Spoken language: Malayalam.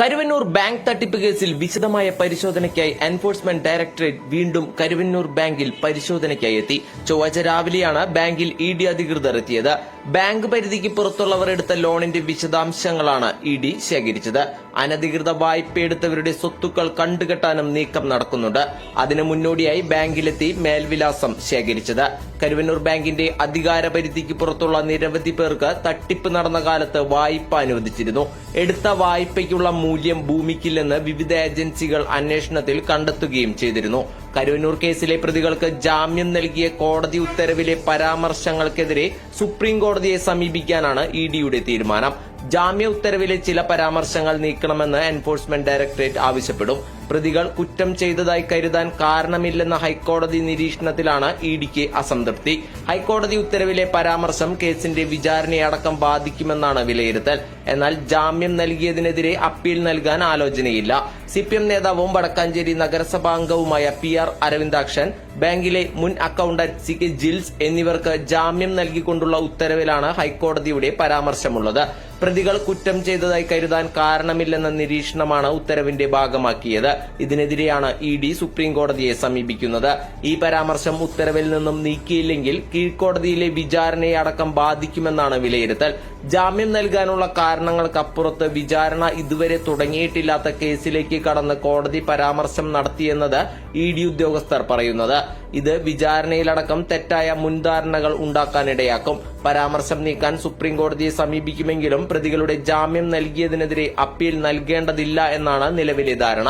കരുവന്നൂർ ബാങ്ക് തട്ടിപ്പ് കേസിൽ വിശദമായ പരിശോധനയ്ക്കായി എൻഫോഴ്സ്മെന്റ് ഡയറക്ടറേറ്റ് വീണ്ടും കരുവന്നൂർ ബാങ്കിൽ പരിശോധനയ്ക്കായി എത്തി. ചൊവ്വാഴ്ച രാവിലെയാണ് ബാങ്കിൽ ഇ ഡി അധികൃതർ എത്തിയത്. ബാങ്ക് പരിധിക്ക് പുറത്തുള്ളവർ എടുത്ത ലോണിന്റെ വിശദാംശങ്ങളാണ് ഇ ഡി ശേഖരിച്ചത്. അനധികൃത വായ്പയെടുത്തവരുടെ സ്വത്തുക്കൾ കണ്ടുകെട്ടാനും നീക്കം നടക്കുന്നുണ്ട്. അതിനു മുന്നോടിയായി ബാങ്കിലെത്തി മേൽവിലാസം ശേഖരിച്ചത്. കരുവന്നൂർ ബാങ്കിന്റെ അധികാര പരിധിക്ക് പുറത്തുള്ള നിരവധി പേർക്ക് തട്ടിപ്പ് നടന്ന കാലത്ത് വായ്പ അനുവദിച്ചിരുന്നു. എടുത്ത വായ്പയ്ക്കുള്ള മൂല്യം ഭൂമിക്കില്ലെന്ന് വിവിധ ഏജൻസികൾ അന്വേഷണത്തിൽ കണ്ടെത്തുകയും ചെയ്തിരുന്നു. കരുവന്നൂർ കേസിലെ പ്രതികൾക്ക് ജാമ്യം നൽകിയ കോടതി ഉത്തരവിലെ പരാമർശങ്ങൾക്കെതിരെ സുപ്രീം കോടതിയെ സമീപിക്കാനാണ് ഇ ഡിയുടെ തീരുമാനം. ജാമ്യ ഉത്തരവിലെ ചില പരാമർശങ്ങൾ നീക്കണമെന്ന് എൻഫോഴ്സ്മെന്റ് ഡയറക്ടറേറ്റ് ആവശ്യപ്പെടും. പ്രതികൾ കുറ്റം ചെയ്തതായി കരുതാൻ കാരണമില്ലെന്ന ഹൈക്കോടതി നിരീക്ഷണത്തിലാണ് ഇ ഡിക്ക് അസംതൃപ്തി. ഹൈക്കോടതി ഉത്തരവിലെ പരാമർശം കേസിന്റെ വിചാരണയടക്കം ബാധിക്കുമെന്നാണ് വിലയിരുത്തൽ. എന്നാൽ ജാമ്യം നൽകിയതിനെതിരെ അപ്പീൽ നൽകാൻ ആലോചനയില്ല. സിപിഎം നേതാവും വടക്കാഞ്ചേരി നഗരസഭാംഗവുമായ പി ആർ അരവിന്ദാക്ഷൻ ബാങ്കിലെ മുൻ അക്കൌണ്ടന്റ് സി കെ ജിൽസ് എന്നിവർക്ക് ജാമ്യം നൽകിക്കൊണ്ടുള്ള ഉത്തരവിലാണ് ഹൈക്കോടതിയുടെ പരാമർശമുള്ളത്. പ്രതികൾ കുറ്റം ചെയ്തതായി കരുതാൻ കാരണമില്ലെന്ന നിരീക്ഷണമാണ് ഉത്തരവിന്റെ ഭാഗമാക്കിയത്. ഇതിനെതിരെയാണ് ഇ ഡി സുപ്രീം കോടതിയെ സമീപിക്കുന്നത്. ഈ പരാമർശം ഉത്തരവിൽ നിന്നും നീക്കിയില്ലെങ്കിൽ കീഴ്ക്കോടതിയിലെ വിചാരണയെ അടക്കം ബാധിക്കുമെന്നാണ് വിലയിരുത്തൽ. ജാമ്യം നൽകാനുള്ള കാരണങ്ങൾക്കപ്പുറത്ത് വിചാരണ ഇതുവരെ തുടങ്ങിയിട്ടില്ലാത്ത കേസിലേക്ക് കടന്ന് കോടതി പരാമർശം നടത്തിയെന്നത് ഇ ഡി ഉദ്യോഗസ്ഥർ പറയുന്നത്. ഇത് വിചാരണയിലടക്കം തെറ്റായ മുൻധാരണകൾ ഉണ്ടാക്കാനിടയാക്കും. പരാമർശം നീക്കാൻ സുപ്രീം കോടതിയെ സമീപിക്കുമെങ്കിലും പ്രതികളുടെ ജാമ്യം നൽകിയതിനെതിരെ അപ്പീൽ നൽകേണ്ടതില്ല എന്നാണ് നിലവിലെ ധാരണ.